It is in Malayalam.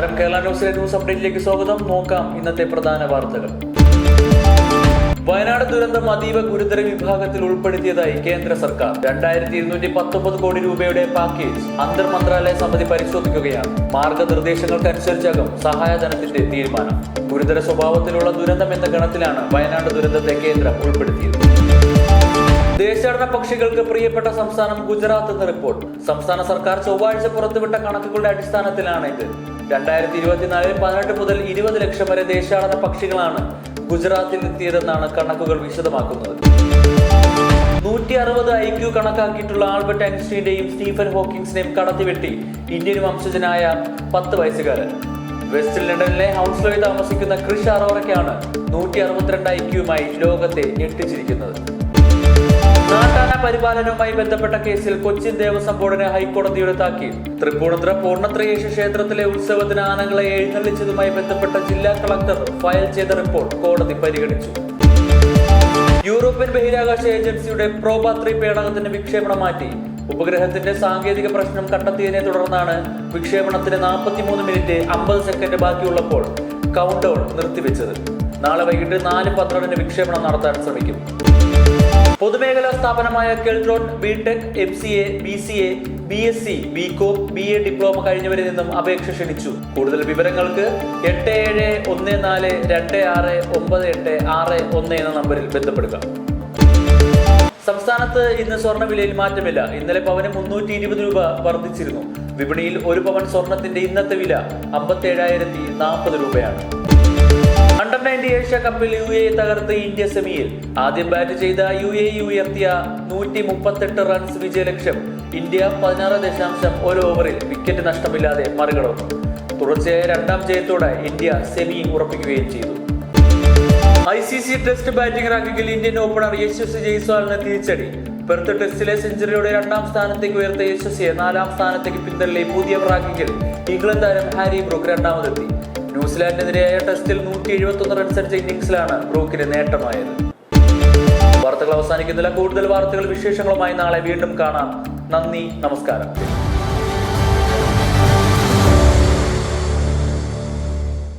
നമസ്കാരം. കേരള ന്യൂസിലെ ന്യൂസ് അപ്ഡേറ്റിലേക്ക് സ്വാഗതം. നോക്കാം ഇന്നത്തെ പ്രധാന വാർത്തകൾ. വയനാട് ദുരന്തം അതീവ ഗുരുതര വിഭാഗത്തിൽ ഉൾപ്പെടുത്തിയതായി കേന്ദ്ര സർക്കാർ. രണ്ടായിരത്തി ഇരുന്നൂറ്റി പത്തൊമ്പത് കോടി രൂപയുടെ പാക്കേജ് അന്തർ മന്ത്രാലയ സമിതി പരിശോധിക്കുകയാണ്. മാർഗനിർദ്ദേശങ്ങൾക്കനുസരിച്ചകം സഹായധനത്തിന്റെ തീരുമാനം. ഗുരുതര സ്വഭാവത്തിലുള്ള ദുരന്തം എന്ന ഗണത്തിലാണ് വയനാട് ദുരന്തത്തെ കേന്ദ്രം ഉൾപ്പെടുത്തിയത്. ദേശാടന പക്ഷികൾക്ക് പ്രിയപ്പെട്ട സംസ്ഥാനം ഗുജറാത്ത് എന്ന റിപ്പോർട്ട്. സംസ്ഥാന സർക്കാർ ചൊവ്വാഴ്ച പുറത്തുവിട്ട കണക്കുകളുടെ അടിസ്ഥാനത്തിലാണ് ഇത്. രണ്ടായിരത്തി ഇരുപത്തിനാലിൽ പതിനെട്ട് മുതൽ ഇരുപത് ലക്ഷം വരെ ദേശാടന പക്ഷികളാണ് ഗുജറാത്തിൽ എത്തിയതെന്നാണ് കണക്കുകൾ വിശദമാക്കുന്നത്. നൂറ്റി അറുപത് ഐ ക്യു കണക്കാക്കിയിട്ടുള്ള ആൽബർട്ട് ഐൻസ്റ്റീന്റെയും സ്റ്റീഫൻ ഹോക്കിങ്സിനെയും കടത്തിവെട്ടി ഇന്ത്യൻ വംശജനായ പത്ത് വയസ്സുകാരൻ. വെസ്റ്റ് ലണ്ടനിലെ ഹൗസ്ലോയിൽ താമസിക്കുന്ന ക്രിഷ് അറോറയ്ക്കാണ് നൂറ്റി അറുപത്തിരണ്ട് ഐ ക്യുമായി ലോകത്തെ ഞെട്ടിച്ചിരിക്കുന്നത് നാട്ടാന പരിപാലനവുമായി ബന്ധപ്പെട്ട കേസിൽ കൊച്ചിൻ ദേവസ്വം ബോർഡിന് ഹൈക്കോടതിയുടെ താക്കീത് തൃപ്പൂണിത്തുറ പൂർണത്രയേശ ക്ഷേത്രത്തിലെ ഉത്സവത്തിന് ആനകളെ എഴുന്നള്ളിച്ചതുമായി ബന്ധപ്പെട്ട ജില്ലാ കളക്ടർ ഫയൽ ചെയ്ത റിപ്പോർട്ട് കോടതി പരിഗണിച്ചു. യൂറോപ്യൻ ബഹിരാകാശ ഏജൻസിയുടെ പ്രോബ പേടകത്തിന്റെ വിക്ഷേപണം മാറ്റി. ഉപഗ്രഹത്തിന്റെ സാങ്കേതിക പ്രശ്നം കണ്ടെത്തിയതിനെ തുടർന്നാണ് വിക്ഷേപണത്തിന് 43 മിനിറ്റ് അമ്പത് സെക്കൻഡ് ബാക്കിയുള്ളപ്പോൾ കൗണ്ട് ഡൗൺ നിർത്തിവെച്ചത്. നാളെ വൈകിട്ട് നാല് പന്ത്രണ്ടിന് വിക്ഷേപണം നടത്താൻ ശ്രമിക്കും. പൊതുമേഖലാ സ്ഥാപനമായ Keltron BTech M C A B C A B S C B Com B A diploma കഴിഞ്ഞവരിൽ നിന്നും അപേക്ഷ ക്ഷണിച്ചു. കൂടുതൽ വിവരങ്ങൾക്ക് എട്ട് ഏഴ് ഒന്ന് നാല് രണ്ട് ആറ് ഒമ്പത് എട്ട് ആറ് ഒന്ന് എന്ന നമ്പറിൽ ബന്ധപ്പെടുക. സംസ്ഥാനത്ത് ഇന്ന് സ്വർണ വിലയിൽ മാറ്റമില്ല. ഇന്നലെ പവന് മുന്നൂറ്റി ഇരുപത് രൂപ വർദ്ധിച്ചിരുന്നു. വിപണിയിൽ ഒരു പവൻ സ്വർണത്തിന്റെ ഇന്നത്തെ വില അമ്പത്തി ഏഴായിരത്തി നാൽപ്പത് രൂപയാണ്. അണ്ടർ നയന്റി ഏഷ്യ കപ്പിൽ യു എ തകർത്ത് ഇന്ത്യ സെമിയിൽ ആദ്യം ബാറ്റ് ചെയ്ത യു എ ഉയർത്തിയ നൂറ്റി മുപ്പത്തെട്ട് റൺസ് വിജയലക്ഷ്യം ഇന്ത്യ പതിനാറ് ദശാംശം ഒരു ഓവറിൽ വിക്കറ്റ് നഷ്ടമില്ലാതെ മറികടന്നു. തുടർച്ചയായ രണ്ടാം ജയത്തോടെ ഇന്ത്യ സെമി ഉറപ്പിക്കുകയും ചെയ്തു. I C C test batting റാങ്കിങ്ങിൽ ഇന്ത്യൻ ഓപ്പണർ യശസ്വി ജയ്സ്വാളിന് തിരിച്ചടി. പെർത്ത് ടെസ്റ്റിലെ സെഞ്ചുറിയുടെ രണ്ടാം സ്ഥാനത്തേക്ക് ഉയർത്ത യശസ്വിയെ നാലാം സ്ഥാനത്തേക്ക് പിന്തള്ളി. പുതിയ റാങ്കിങ്ങിൽ ഇംഗ്ലണ്ട് താരം ഹാരി ബ്രൂക്ക് രണ്ടാമതെത്തി. ന്യൂസിലാൻഡിനെതിരെയായ ടെസ്റ്റിൽ നൂറ്റി എഴുപത്തി ഒന്ന് റൺസ് അടിച്ച ഇന്നിംഗ്സിലാണ് ബ്രൂക്കിന് നേട്ടമായത്. വാർത്തകൾ അവസാനിക്കുന്നില്ല. കൂടുതൽ വാർത്തകൾ വിശേഷങ്ങളുമായി നാളെ വീണ്ടും കാണാം. നന്ദി നമസ്കാരം.